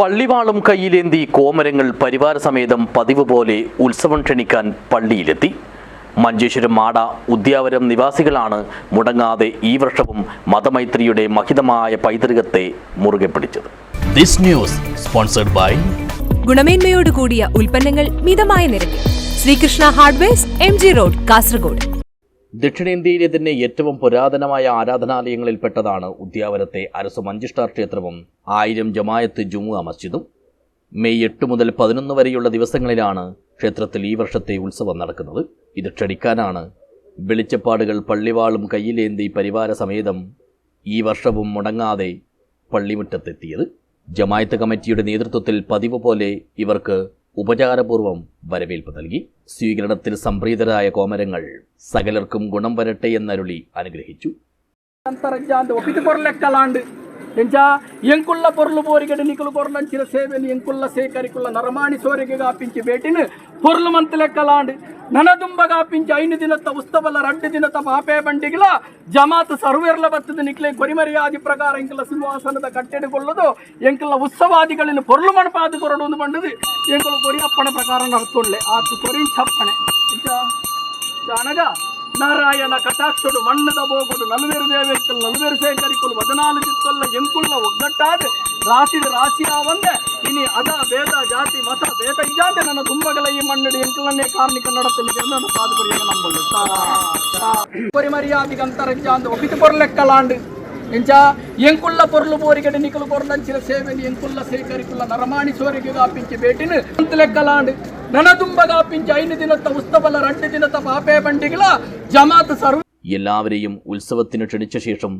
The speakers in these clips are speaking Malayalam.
പള്ളിവാളും കയ്യിലേന്തി കോമരങ്ങൾ പരിവാര സമേതം പതിവ് പോലെ ഉത്സവം ക്ഷണിക്കാൻ പള്ളിയിലെത്തി. മഞ്ചേശ്വരം മാട ഉദ്യാവരം നിവാസികളാണ് മുടങ്ങാതെ ഈ വർഷവും മതമൈത്രിയുടെ മഹിതമായ പൈതൃകത്തെ മുറുകെ പിടിച്ചത്. This news sponsored by ഗുണമേന്മയോട് കൂടിയ ഉൽപ്പന്നങ്ങൾ മിതമായ നിരക്കിൽ. Sreekrishna hardware M G road Kasaragod. ദക്ഷിണേന്ത്യയിലെ തന്നെ ഏറ്റവും പുരാതനമായ ആരാധനാലയങ്ങളിൽപ്പെട്ടതാണ് ഉദ്യാവരത്തെ അരസു മഞ്ചിഷ്ടാർ ക്ഷേത്രവും ആയിരം ജമായത്ത് ജുമുഅ മസ്ജിദും. മെയ് എട്ട് മുതൽ പതിനൊന്ന് വരെയുള്ള ദിവസങ്ങളിലാണ് ക്ഷേത്രത്തിൽ ഈ വർഷത്തെ ഉത്സവം നടക്കുന്നത്. ഇത് ക്ഷണിക്കാനാണ്. വെളിച്ചപ്പാടുകൾ പള്ളിവാളും കയ്യിലേന്തി പരിവാര സമേതം ഈ വർഷവും മുടങ്ങാതെ പള്ളിമുറ്റത്തെത്തിയത്. ജമായത്ത് കമ്മിറ്റിയുടെ നേതൃത്വത്തിൽ പതിവ് പോലെ ഇവർക്ക് ഉപചാരപൂർവ്വം വരവേൽപ്പ് നൽകി സ്വീകരണത്തിൽ സംപ്രീതരായ കോമരങ്ങൾ സകലർക്കും ഗുണം വരട്ടെ എന്നരുളി അനുഗ്രഹിച്ചു ಅಂತರಜ್ಜಾಂತ ಒಪ್ಪಿತು ಕೊರ್ಲೆಕ್ಕಲಾಂಡ್ ಎಂಚ ಎಂಕುಲ್ಲ ಪೊರ್ಲು ಬೋರಿಗಡೆ ನಿಕಲು ಕೊರ್ಲಂಚಿನ ಸೇವೆಲಿ ಎಂಕುಲ್ಲ ಸೇಕರಿಕುಲ್ಲ ನರಮಾಣಿ ಸೋರಿಗೆ ಗಾಪಿಂಚಿ ಬೇಟಿನ ಪೊರ್ಲು ಮಂತ್ ಲೆಕ್ಕಲಾಂಡ್ ನನದುಂಬ ಗಾಪಿಂಚಿ ಐನು ದಿನತ್ತ ಉಸ್ತವಲ ರಡ್ಡು ದಿನತ್ತ ಮಾಪೆ ಬಂಡಿಗಿಲ ಜಮಾತ್ ಸರ್ವೇರ್ಲ ಬತ್ತದ ನಿಕ್ಲೆ ಕೊರಿಮರಿಯಾದಿ ಪ್ರಕಾರ ಎಂಕುಲ್ಲ ಸಿಂಹಾಸನದ ಕಟ್ಟೆಡುಕೊಳ್ಳೋದು ಎಂಕುಲ್ಲ ಉತ್ಸವಾದಿಗಳಿನ ಪೊರ್ಲು ಮಣಪಾದ ಕೊರಡುವುದು ಬಂಡದು ಎಂಕೊಳಗೊರಿ ಅಪ್ಪಣ ಪ್ರಕಾರ ನಡ್ತೊಳ್ಳೆ ಆತು ಕೊರಿ ಚಪ್ಪಣೆ ಜಾನಗ ನಾರಾಯಣ ಕಟಾಕ್ಷುಡು ಮಣ್ಣದ ಬೋಗುಡು ನಲುವೇರು ದೇವೇಕ್ಕಲ್ ನಲುವೇರು ಸೇಕರಿಕೊಳು ಹದಿನಾಲು ಚಿತ್ತಲ್ಲ ಎಂಕುಳ್ಳ ಒಗ್ಗಟ್ಟಾದ ರಾಸಿದ ರಾಸಿಯ ಒಂದೆ ಇನಿ ಅದ ಭೇದ ಜಾತಿ ಮತ ಭೇದ ಇಜಾತೆ ನನ್ನ ತುಂಬಗಲ ಈ ಮಣ್ಣು ಎಂಕುಳನ್ನೇ ಕಾರ್ಣಿಕ ನಡತಲ್ಲಿ ಜನನ ಸಾಧುಪರಿಗೆ ನಂಬಲು ಕೊರಿಮರಿಯಾದಿಗಂತರಜ್ಜಾಂದು ಒಪ್ಪಿತು ಕೊರಲೆಕ್ಕಲಾಂಡು ಎಂಚ ಎಂಕುಲ್ಲ ಪೊರ್ಲು ಬೋರಿಗಡೆ ನಿಕಲು ಕೊರ್ಲಂಚಿನ ಸೇವೆನಿ ಎಂಕುಲ್ಲ ಸೇಕರಿಕುಲ್ಲ ನರಮಾಣಿಸುವರಿಗೆ ಗಾಪಿಂಚಿ ಬೇಟಿನ ಅಂತ ಲೆಕ್ಕಲಾಂಡ್ നനതുമ്പ കാപ്പിഞ്ച് അയിന് ദിനത്തെ ഉസ്തവല്ല രണ്ട് ദിനത്തെ പാപ്പേ പണ്ടികള ജമാത്ത് സർവ എല്ലാവരെയും ഉത്സവത്തിന് ക്ഷണിച്ച ശേഷം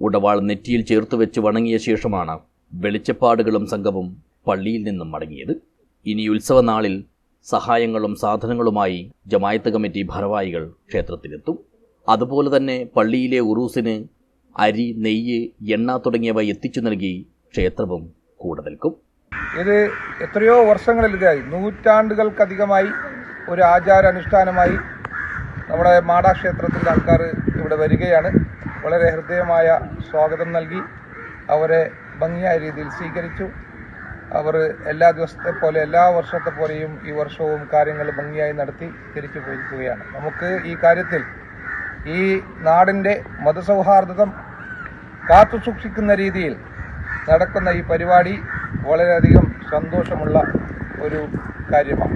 ഉടവാൾ നെറ്റിയിൽ ചേർത്ത് വെച്ച് വണങ്ങിയ ശേഷമാണ് വെളിച്ചപ്പാടുകളും സംഘവും പള്ളിയിൽ നിന്നും മടങ്ങിയത്. ഇനി ഉത്സവ നാളിൽ സഹായങ്ങളും സാധനങ്ങളുമായി ജമായത്ത് കമ്മിറ്റി ഭാരവാഹികൾ ക്ഷേത്രത്തിലെത്തും. അതുപോലെ തന്നെ പള്ളിയിലെ ഉറൂസിന് അരി നെയ്യ് എണ്ണ തുടങ്ങിയവ എത്തിച്ചു നൽകി ക്ഷേത്രവും കൂടെ നിൽക്കും ഇത് എത്രയോ വർഷങ്ങളിലായി നൂറ്റാണ്ടുകൾക്കധികമായി ഒരു ആചാരാനുഷ്ഠാനമായി നമ്മുടെ മാടാ ക്ഷേത്രത്തിന്റെ ആൾക്കാർ ഇവിടെ വരികയാണ്. വളരെ ഹൃദയമായ സ്വാഗതം നൽകി. അവരെ ഭംഗിയായ രീതിയിൽ സ്വീകരിച്ചു. അവർ എല്ലാ ദിവസത്തെ പോലെ എല്ലാ വർഷത്തെ പോലെയും ഈ വർഷവും കാര്യങ്ങൾ ഭംഗിയായി നടത്തി തിരിച്ചു പോയിരിക്കുകയാണ്. നമുക്ക് ഈ കാര്യത്തിൽ ഈ നാടിന്റെ മതസൗഹാർദ്ദം കാത്തു സൂക്ഷിക്കുന്ന രീതിയിൽ നടക്കുന്ന ഈ പരിപാടി വളരെയധികം സന്തോഷമുള്ള ഒരു കാര്യമാണ്.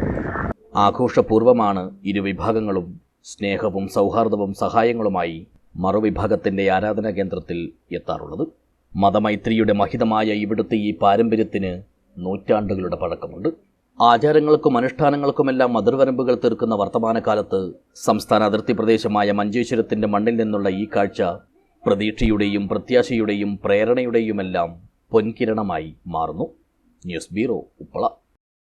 ആഘോഷപൂർവമാണ് ഇരുവിഭാഗങ്ങളും സ്നേഹവും സൗഹാർദ്ദവും സഹായങ്ങളുമായി മറുവിഭാഗത്തിന്റെ ആരാധനാ കേന്ദ്രത്തിൽ എത്താറുള്ളത്. മതമൈത്രിയുടെ മഹിതമായ ഇവിടുത്തെ ഈ പാരമ്പര്യത്തിന് നൂറ്റാണ്ടുകളുടെ പഴക്കമുണ്ട്. ആചാരങ്ങൾക്കും അനുഷ്ഠാനങ്ങൾക്കുമെല്ലാം അതിർവരമ്പുകൾ തീർക്കുന്ന വർത്തമാനകാലത്ത് സംസ്ഥാന അതിർത്തി പ്രദേശമായ മഞ്ചേശ്വരത്തിന്റെ മണ്ണിൽ നിന്നുള്ള ഈ കാഴ്ച പ്രതീക്ഷയുടെയും പ്രത്യാശയുടെയും പ്രേരണയുടെയുമെല്ലാം പൊൻകിരണമായി മാറുന്നു. News bureau Uppala.